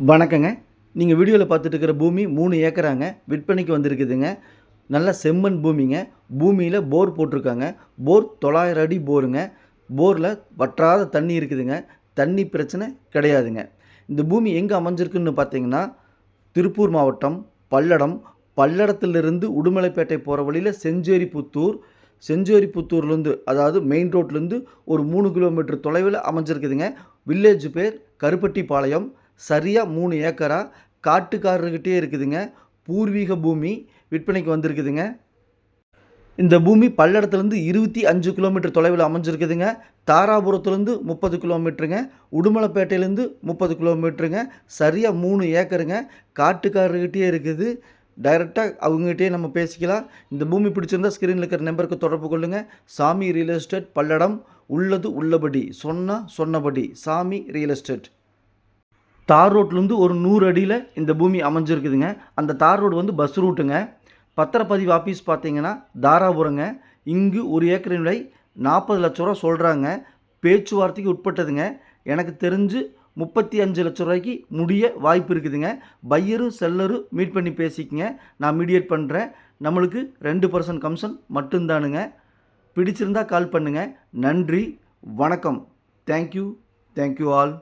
வணக்கங்க. நீங்கள் வீடியோவில் பார்த்துட்டு இருக்கிற பூமி மூணு ஏக்கராங்க. விற்பனைக்கு வந்திருக்குதுங்க. நல்ல செம்மண் பூமிங்க. பூமியில் போர் போட்டிருக்காங்க. போர் தொள்ளாயிரம் அடி போருங்க. போரில் வற்றாத தண்ணி இருக்குதுங்க. தண்ணி பிரச்சனை கிடையாதுங்க. இந்த பூமி எங்கே அமைஞ்சிருக்குன்னு பார்த்தீங்கன்னா திருப்பூர் மாவட்டம் பல்லடம். பல்லடத்திலிருந்து உடுமலைப்பேட்டை போகிற வழியில் செஞ்சேரி புத்தூர் செஞ்சேரி புத்தூர்லேருந்து அதாவது மெயின் ரோட்லேருந்து ஒரு மூணு கிலோமீட்டர் தொலைவில் அமைஞ்சிருக்குதுங்க. வில்லேஜ் பேர் கருப்பட்டிப்பாளையம் சரியாக மூணு ஏக்கராக காட்டுக்காரர்கிட்டே இருக்குதுங்க. பூர்வீக பூமி விற்பனைக்கு வந்திருக்குதுங்க. இந்த பூமி பல்லடத்துலேருந்து இருபத்தி அஞ்சு கிலோமீட்டர் தொலைவில் அமைஞ்சிருக்குதுங்க. தாராபுரத்துலேருந்து முப்பது கிலோமீட்டருங்க. உடுமலைப்பேட்டையிலேருந்து முப்பது கிலோமீட்டருங்க. சரியாக மூணு ஏக்கருங்க. காட்டுக்காரர்கிட்டே இருக்குது. டைரெக்டாக அவங்ககிட்டயே நம்ம பேசிக்கலாம். இந்த பூமி பிடிச்சிருந்தா ஸ்க்ரீனில் இருக்கிற நம்பருக்கு தொடர்பு கொள்ளுங்கள் சாமி ரியல் எஸ்டேட் பல்லடம் உள்ளது உள்ளபடி. சொன்னால் சொன்னபடி. சாமி ரியல் எஸ்டேட் தார் ரோட்லேருந்து ஒரு நூறு அடியில் இந்த பூமி அமைஞ்சிருக்குதுங்க. அந்த தார் ரோடு வந்து பஸ் ரூட்டுங்க. பத்திரப்பதிவு ஆஃபீஸ் பார்த்தீங்கன்னா தாராபுரங்க. இங்கு ஒரு ஏக்கரின் விலை நாற்பது லட்ச ரூபா சொல்கிறாங்க பேச்சுவார்த்தைக்கு உட்பட்டதுங்க. எனக்கு தெரிஞ்சு முப்பத்தி அஞ்சு லட்ச ரூபாய்க்கு முடிய வாய்ப்பு இருக்குதுங்க. பையரும் செல்லரும் மீட் பண்ணி பேசிக்கங்க. நான் மீடியேட் பண்ணுறேன் நம்மளுக்கு ரெண்டு பர்சன்ட் கமிஷன் மட்டும்தானுங்க. பிடிச்சிருந்தா கால் பண்ணுங்கள் நன்றி. வணக்கம். Thank you thank you all